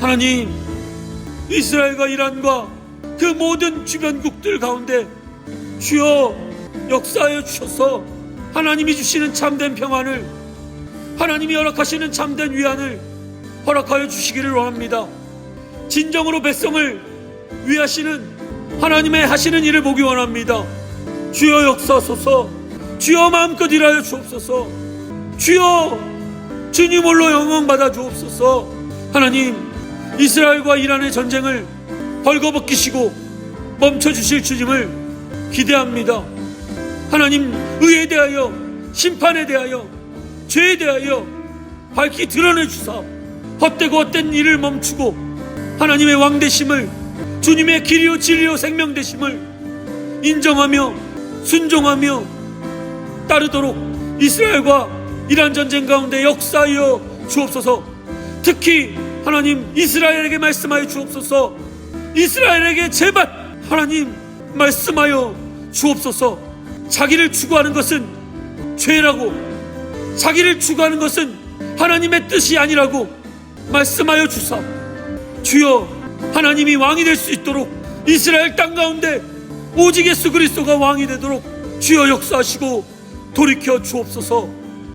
하나님, 이스라엘과 이란과 그 모든 주변국들 가운데 주여 역사하여 주셔서 하나님이 주시는 참된 평안을 하나님이 허락하시는 참된 위안을 허락하여 주시기를 원합니다. 진정으로 백성을 위하시는 하나님의 하시는 일을 보기 원합니다. 주여 역사소서, 주여 마음껏 일하여 주옵소서, 주여 주님 홀로 영광 받아 주옵소서. 하나님 이스라엘과 이란의 전쟁을 벌거벗기시고 멈춰 주실 주님을 기대합니다. 하나님 의에 대하여 심판에 대하여 죄에 대하여 밝히 드러내 주사 헛되고 헛된 일을 멈추고 하나님의 왕 되심을 주님의 길이요 진리요 생명 되심을 인정하며 순종하며 따르도록 이스라엘과 이란 전쟁 가운데 역사하여 주옵소서 특히 하나님 이스라엘에게 말씀하여 주옵소서. 이스라엘에게 제발 하나님 말씀하여 주옵소서. 자기를 추구하는 것은 죄라고 자기를 추구하는 것은 하나님의 뜻이 아니라고 말씀하여 주사. 주여 하나님이 왕이 될 수 있도록 이스라엘 땅 가운데 오직 예수 그리스도가 왕이 되도록 주여 역사하시고 돌이켜 주옵소서